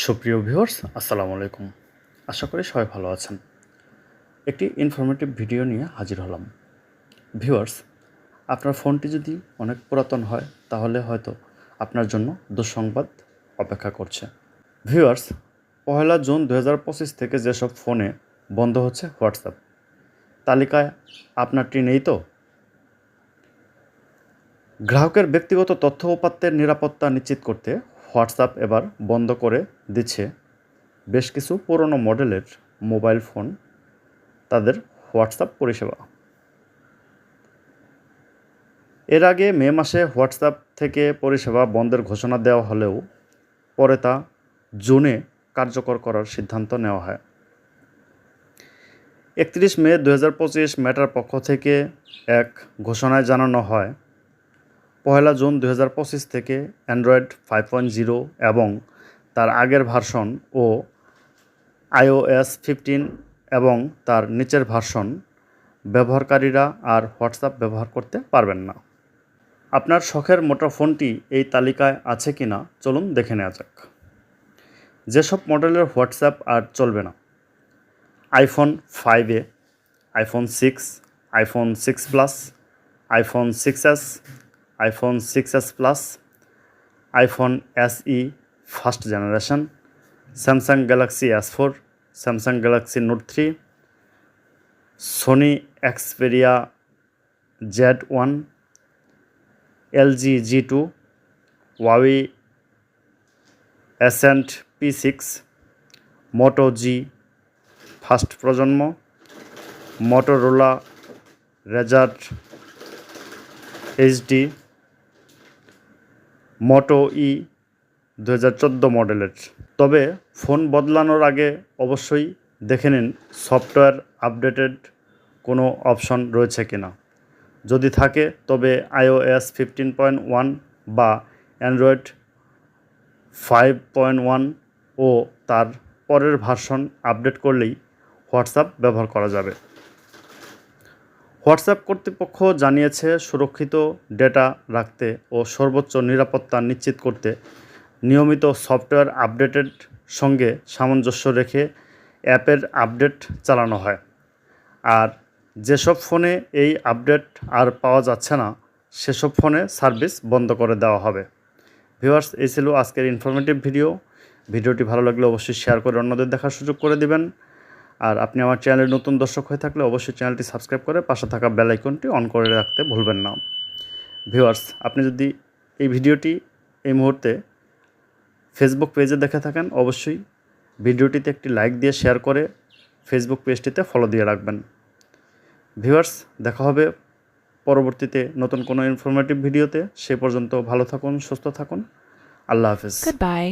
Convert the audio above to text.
সুপ্রিয় ভিউয়ার্স, আসসালামু আলাইকুম। আশা করি সবাই ভালো আছেন। একটি ইনফরমেটিভ ভিডিও নিয়ে হাজির হলাম। ভিউয়ার্স, আপনার ফোনটি যদি অনেক পুরাতন হয়, তাহলে হয়তো আপনার জন্য দুঃসংবাদ অপেক্ষা করছে। ভিউয়ার্স পহেলা জুন দু হাজার পঁচিশ থেকে যেসব ফোনে বন্ধ হচ্ছে হোয়াটসঅ্যাপ, তালিকায় আপনারটি নেই তো? গ্রাহকের ব্যক্তিগত তথ্য উপাত্তের নিরাপত্তা নিশ্চিত করতে হোয়াটসঅ্যাপ এবার বন্ধ করে দিচ্ছে। বেশ কিছু পুরনো মডেলের মোবাইল ফোন তাদের হোয়াটসঅ্যাপ পরিষেবা। এর আগে মে মাসে হোয়াটসঅ্যাপ থেকে পরিষেবা বন্ধের ঘোষণা দেওয়া হলেও পরে তা জুনে কার্যকর করার সিদ্ধান্ত নেওয়া হয়। একত্রিশ মে দু হাজার পঁচিশ মেটার পক্ষ থেকে এক ঘোষণায় জানানো হয় পয়লা জুন দু হাজার পঁচিশ থেকে অ্যান্ড্রয়েড ফাইভ পয়েন্ট জিরো এবং তার আগের ভার্সন ও আইওএস ফিফটিন এবং তার নিচের ভার্সন ব্যবহারকারীরা আর হোয়াটসঅ্যাপ ব্যবহার করতে পারবেন না। আপনার শখের মোটোফোনটি এই তালিকায় আছে কি না চলুন দেখে নেওয়া যাক। যেসব মডেলের হোয়াটসঅ্যাপ আর চলবে না, আইফোন ফাইভে iPhone six iPhone six plus, iPhone six S, iPhone six S plus, iPhone S E first generation, Samsung Galaxy S four, Samsung Galaxy note three, Sony Xperia Z one, LG G two, Huawei Ascend P six, Moto G first প্রজন্ম, Motorola Razr HD Moto E দু হাজার চোদ্দ মডেলের। তবে phone বদলানোর আগে অবশ্যই দেখে নিন সফটওয়্যার আপডেটেড কোনো অপশন রয়েছে কিনা। যদি থাকে, তবে আইওএস ফিফটিন পয়েন্ট ওয়ান বা অ্যান্ড্রয়েড ফাইভ পয়েন্ট ওয়ান ও তার পরের ভার্সন আপডেট করলেই হোয়াটসঅ্যাপ ব্যবহার করা যাবে। হোয়াটসঅ্যাপ কর্তৃপক্ষ জানিয়েছে, সুরক্ষিত ডেটা রাখতে ও সর্বোচ্চ নিরাপত্তা নিশ্চিত করতে নিয়মিত সফটওয়্যার আপডেটের সঙ্গে সামঞ্জস্য রেখে অ্যাপের আপডেট চালানো হয়। আর যেসব ফোনে এই আপডেট আর পাওয়া যাচ্ছে না, সেসব ফোনে সার্ভিস বন্ধ করে দেওয়া হবে। ভিউয়ার্স, এই ছিল আজকের ইনফরমেটিভ ভিডিও ভিডিওটি ভালো লাগলে অবশ্যই শেয়ার করে অন্যদের দেখার সুযোগ করে দিবেন। আর আপনি আমার চ্যানেলের নতুন দর্শক হয়ে থাকলে অবশ্যই চ্যানেলটি সাবস্ক্রাইব করে পাশে থাকা বেল আইকনটি অন করে রাখতে ভুলবেন না। ভিউয়ার্স, আপনি যদি এই ভিডিওটি এই মুহূর্তে ফেসবুক পেজে দেখে থাকেন, অবশ্যই। ভিডিওটিতে একটি লাইক দিয়ে শেয়ার করে ফেসবুক পেজটিতে ফলো দিয়ে রাখবেন। ভিউয়ার্স দেখা হবে পরবর্তীতে নতুন কোনো ইনফরমেটিভ ভিডিওতে সে পর্যন্ত ভালো থাকুন, সুস্থ থাকুন। আল্লাহ হাফেজ। Goodbye.